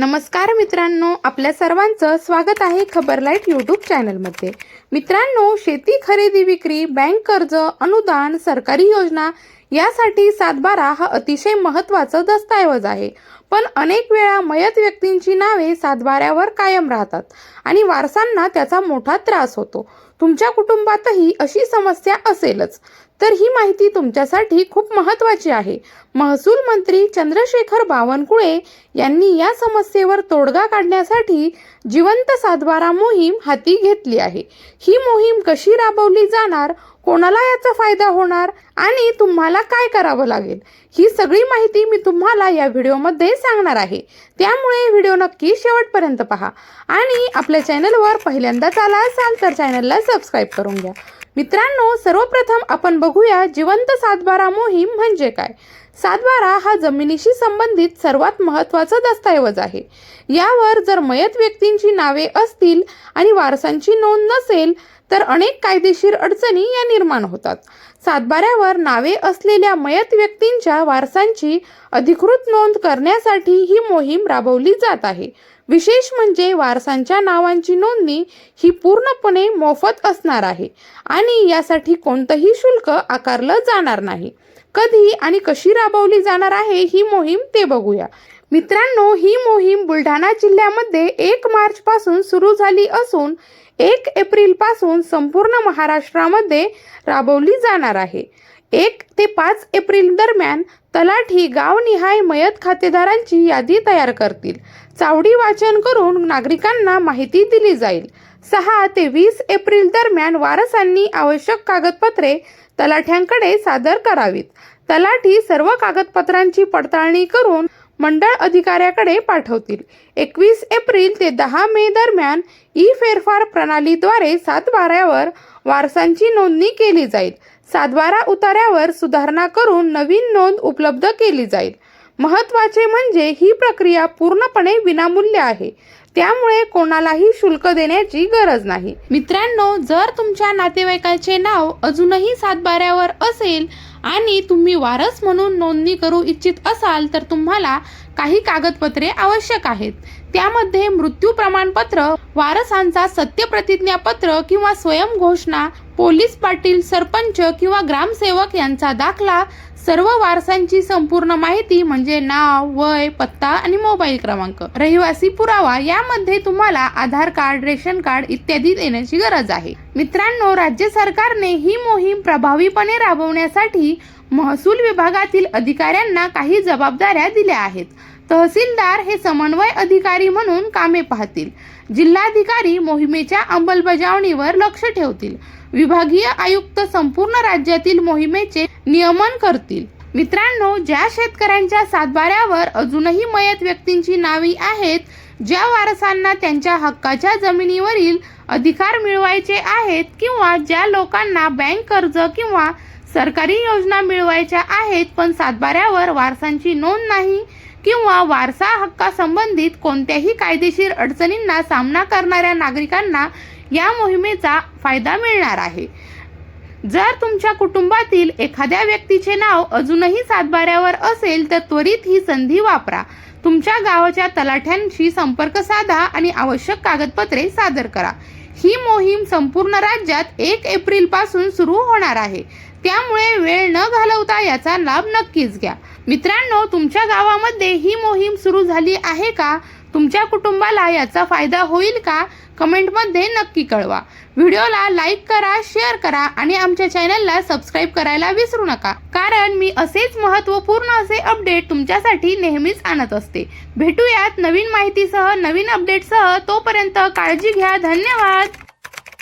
नमस्कार मित्रांनो आपल्या सर्वांचं स्वागत आहे खबरलाईट यूट्यूब चॅनलमध्ये. मित्रांनो शेती खरेदी विक्री बँक कर्ज अनुदान सरकारी योजना यासाठी सातबारा हा अतिशय महत्त्वाचा दस्तऐवज आहे. पण अनेक वेळा मयत व्यक्तींची नावे सातबाऱ्यावर कायम राहतात आणि वारसांना त्याचा मोठा त्रास होतो. तुमच्या कुटुंबातही अशी समस्या असेलच. तर ही माहिती तुमच्यासाठी खूप महत्त्वाची आहे. महसूल मंत्री चंद्रशेखर बावनकुळे यांनी या समस्येवर तोडगा काढण्यासाठी जिवंत सातबारा मोहीम हाती घेतली आहे. ही मोहीम कशी राबवली जाणार कोणाला याचा फायदा होणार आणि तुम्हाला काय करावं लागेल ही सगळी माहिती मी तुम्हाला या व्हिडिओमध्ये सांगणार आहे. त्यामुळे व्हिडिओ नक्की शेवटपर्यंत पहा आणि आपल्या चॅनलवर पहिल्यांदाच आला असाल तर चॅनलला सबस्क्राईब करून घ्या. मित्रांनो सर्वप्रथम आपण बघूया जिवंत सातबारा मोहीम म्हणजे काय? सातबारा हा जमिनीशी संबंधित सर्वात महत्त्वाचा दस्तऐवज आहे. यावर जर मयत व्यक्तींची नावे असतील आणि वारसांची नोंद नसेल तर अनेक कायदेशीर अडचणी या निर्माण होतात. सातबाऱ्यावर नावे असलेल्या मयत व्यक्तींच्या वारसांची अधिकृत नोंद करण्यासाठी ही मोहीम राबवली जात आहे. विशेष म्हणजे वारसांच्या नावांची नोंदणी ही पूर्णपणे मोफत असणार आहे आणि यासाठी कोणतंही शुल्क आकारलं जाणार नाही. कधी आणि कशी राबवली जाणार आहे ही मोहीम ते बघूया. मित्रांनो ही मोहीम बुलढाणा जिल्ह्यामध्ये एक मार्च पासून सुरू झाली असून एक एप्रिलपासून संपूर्ण महाराष्ट्रामध्ये राबवली जाणार आहे. एक ते पाच एप्रिल दरम्यान तलाठी गावनिहाय मयत खातेदारांची यादी तयार करतील. चावडी वाचन करून नागरिकांना माहिती दिली जाईल. सहा ते वीस एप्रिल दरम्यान वारसांनी आवश्यक कागदपत्रे तलाठ्यांकडे सादर करावीत. तलाठी सर्व कागदपत्रांची पडताळणी करून मंडळ अधिकाऱ्याकडे पाठवतील. एकवीस एप्रिल ते दहा मे दरम्यान ई फेरफार प्रणालीद्वारे सातबाऱ्यावर वारसांची नोंदणी केली जाईल. सातबारा उतार्यावर सुधारणा करून नवीन नोंद उपलब्ध केली जाईल. महत्त्वाचे म्हणजे ही प्रक्रिया पूर्णपणे विनामूल्य आहे. त्यामुळे कोणालाही शुल्क देण्याची गरज नाही. मित्रांनो जर तुमच्या नातेवाईकाचे नाव अजूनही सातबाऱ्यावर असेल आणि तुम्ही वारस म्हणून नोंदणी करू इच्छित असाल तर तुम्हाला काही कागदपत्रे आवश्यक आहेत. त्यामध्ये मृत्यू प्रमाणपत्र वारसांचा सत्य प्रतिज्ञापत्र किंवा स्वयंघोषणा पोलीस पाटील सरपंच किंवा ग्रामसेवक यांचा दाखला सर्व वारसांची संपूर्ण माहिती म्हणजे नाव वय पत्ता आणि मोबाईल क्रमांक. रहिवासी पुरावा यामध्ये तुम्हाला आधार कार्ड रेशन कार्ड इत्यादी देण्याची गरज आहे. मित्रांनो राज्य सरकारने ही मोहीम प्रभावीपणे राबवण्यासाठी महसूल विभागातील अधिकाऱ्यांना काही जबाबदाऱ्या दिल्या आहेत. तहसीलदार हे समन्वय अधिकारी म्हणून कामे पाहतील. जिल्हाधिकारी मोहिमेच्या अंमलबजावणीवर लक्ष ठेवतील. विभागीय आयुक्त संपूर्ण राज्यातील मोहिमेचे नियमन करतील. मित्रांनो ज्या शेतकऱ्यांच्या सातबाऱ्यावर अजूनही मयत व्यक्तींची नावी आहेत ज्या वारसांना त्यांच्या हक्काच्या जमिनीवरील अधिकार मिळवायचे आहेत किंवा ज्या लोकांना बँक कर्ज किंवा सरकारी योजना मिळवायच्या आहेत पण सातबाऱ्यावर वारसांची नोंद नाही किंवा वारसा हक्कासंबंधित कोणत्याही कायदेशीर अडचणींना सामना करणाऱ्या नागरिकांना या मोहिमेचा फायदा मिळणार आहे. जर तुमच्या कुटुंबातील एखाद्या व्यक्तीचे नाव अजूनही सातबाऱ्यावर असेल तर त्वरित ही संधी वापरा. तुमच्या गावाच्या तलाठ्यांशी संपर्क साधा आणि आवश्यक कागदपत्रे सादर करा. ही मोहीम संपूर्ण राज्यात एक एप्रिलपासून सुरू होणार आहे. त्यामुळे वेळ न घालवता याचा लाभ नक्कीच घ्या. मित्रांनो तुमच्या गावामध्ये ही मोहीम सुरू झाली आहे का? तुमच्या कुटुंबाला याचा फायदा होईल का? कमेंटमध्ये नक्की कळवा. व्हिडिओला लाईक करा शेअर करा आणि आमच्या चॅनलला सबस्क्राईब करायला विसरू नका. कारण मी असेच महत्त्वपूर्ण असे अपडेट तुमच्यासाठी नेहमीच आणत असते. भेटूयात नवीन माहितीसह नवीन अपडेटसह तोपर्यंत काळजी घ्या. धन्यवाद!